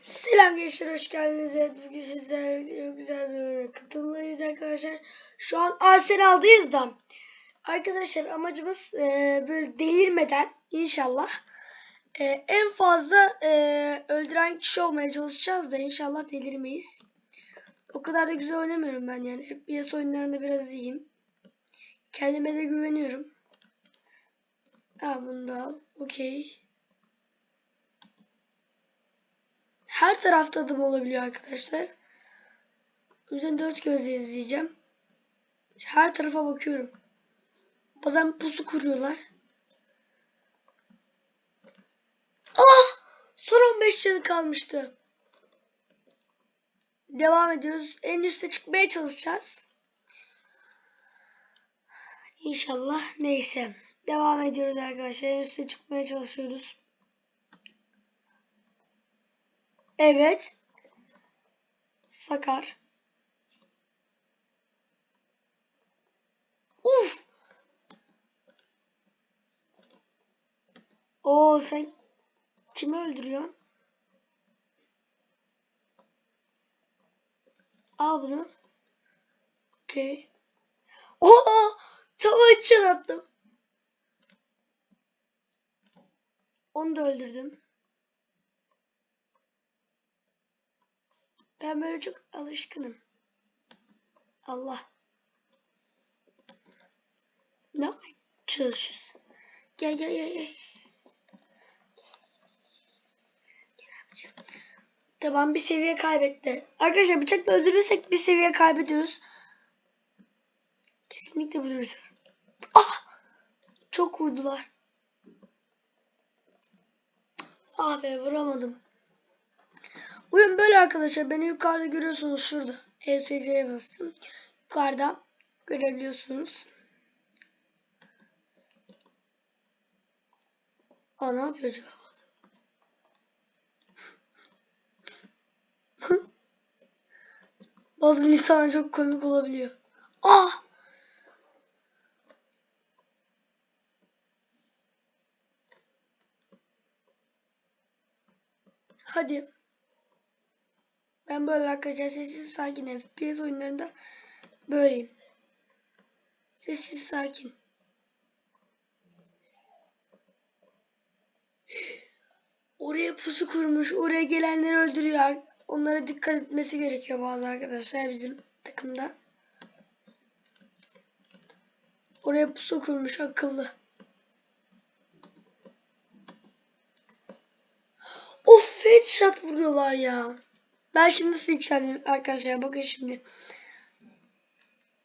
Selam gençler hoş geldiniz. Evet, bugün sizlerle çok güzel bir oyuna katılmalıyız arkadaşlar. Şu an Arsenal'dayız da. Arkadaşlar amacımız e, böyle delirmeden inşallah e, en fazla e, öldüren kişi olmaya çalışacağız da inşallah delirmeyiz. O kadar da güzel oynamıyorum ben yani. FPS oyunlarında biraz iyiyim. Kendime de güveniyorum. Ha bunu da al. Okey. Her tarafta adım olabiliyor arkadaşlar. O yüzden dört gözle izleyeceğim. Her tarafa bakıyorum. Bazen pusu kuruyorlar. Ah! Son 15 canı kalmıştı. Devam ediyoruz. En üste çıkmaya çalışacağız. İnşallah. Neyse. Devam ediyoruz arkadaşlar. En üste çıkmaya çalışıyoruz. Evet. Sakar. Uf. Oo sen kimi öldürüyorsun? Al bunu. Okey. Oo! Tava için attım. Onu da öldürdüm. Ben böyle çok alışkınım. Allah. Ne yapmaya çalışıyorsun? Gel gel gel gel. Tamam bir seviye kaybetti. Arkadaşlar bıçakla öldürürsek bir seviye kaybediyoruz. Kesinlikle sefer. Ah! Çok vurdular. Ah be vuramadım. Oyun böyle arkadaşlar. Beni yukarıda görüyorsunuz şurada. ESC'ye bastım. Yukarıda görebiliyorsunuz. Aa ne yapıyor acaba? Bazı insan çok komik olabiliyor. Ah! Hadi. Ben böyle arkadaşlar sessiz sakin FPS oyunlarında böyleyim. Sessiz sakin. Oraya pusu kurmuş. Oraya gelenleri öldürüyor. Onlara dikkat etmesi gerekiyor bazı arkadaşlar bizim takımda. Oraya pusu kurmuş akıllı. Of headshot vuruyorlar ya. Ben şimdi nasıl yükseldim arkadaşlar bakın şimdi.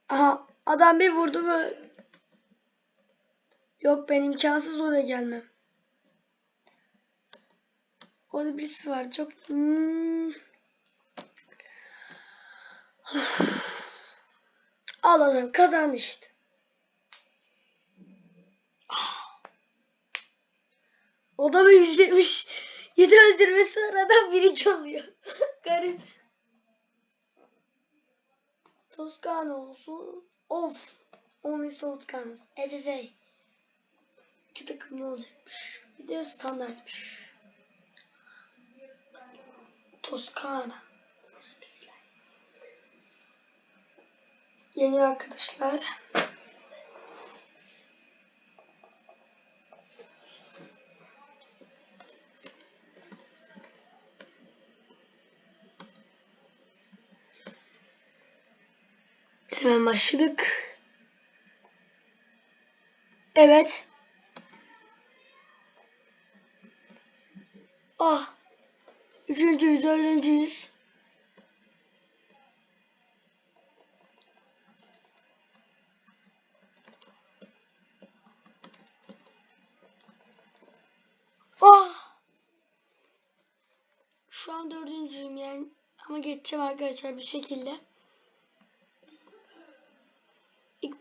Aha adam bir vurdu mu? Yok ben imkansız oraya gelmem. Orada birisi vardı çok. Hmm. Ağladım kazandı işte. O da bir yüzlemiş. Yedi öldürmesi aradan birinci oluyor. Garip. Toskana olsun. Of. Only Soutkanas. FFA. İki takım ne olacakmış? Bir de standartmış. Toskana. Nasıl bir? Yeni arkadaşlar. Hemen başladık. Evet. Ah. Üçüncüyüz, dördüncüyüz. Ah. Şu an dördüncüyüm yani. Ama geçeceğim arkadaşlar bir şekilde.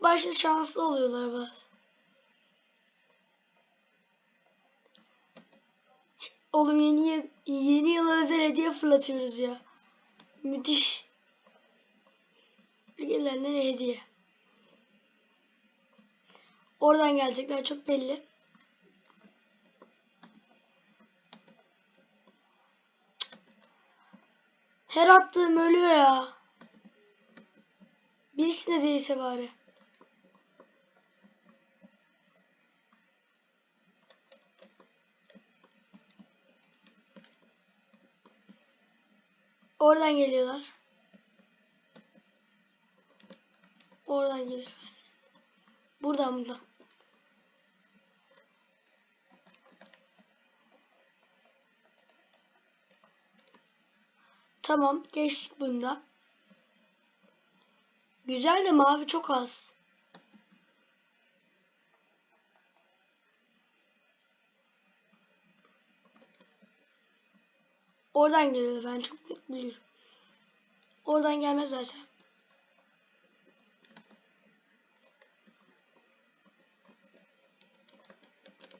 Başta şanslı oluyorlar bazen. Oğlum yeni yeni yıla özel hediye fırlatıyoruz ya. Müthiş. Gelenlere hediye. Oradan gelecekler çok belli. Her attığım ölüyor ya. Birisine değilse bari. Oradan geliyorlar. Oradan geliyor. Buradan buradan. Tamam geçtik bunda. Güzel de mavi çok az. Oradan geliyor ben çok biliyorum. Oradan gelmez zaten.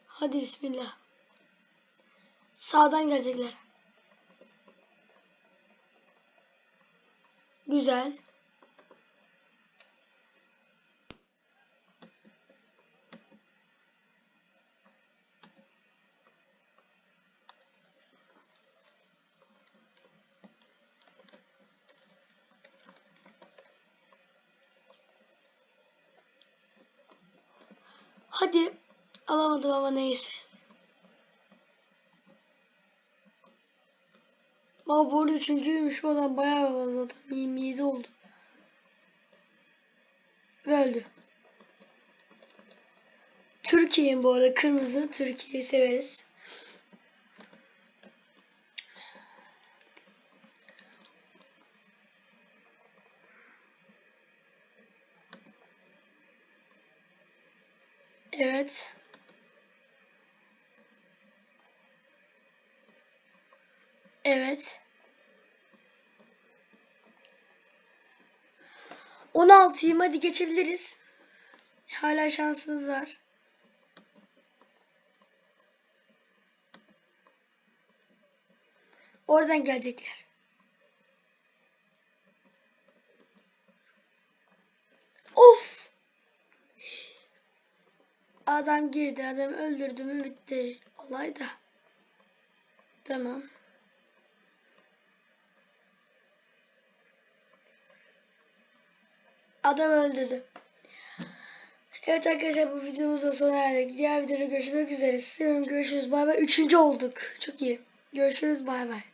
Hadi bismillah. Sağdan gelecekler. Güzel. Hadi. Alamadım ama neyse. Ama bu arada üçüncüymüş olan bayağı fazla adam. 27 oldu. Ve öldü. Türkiye'nin bu arada kırmızı. Türkiye'yi severiz. Evet. Evet. 16'yım hadi geçebiliriz. Hala şansınız var. Oradan gelecekler. Of! Adam girdi, adam öldürdü mü bitti. Olay da. Tamam. Adam öldürdü. Evet arkadaşlar bu videomuz da sona erdik. Diğer videoda görüşmek üzere. Size görüşürüz. Bay bay. Üçüncü olduk. Çok iyi. Görüşürüz. Bay bay.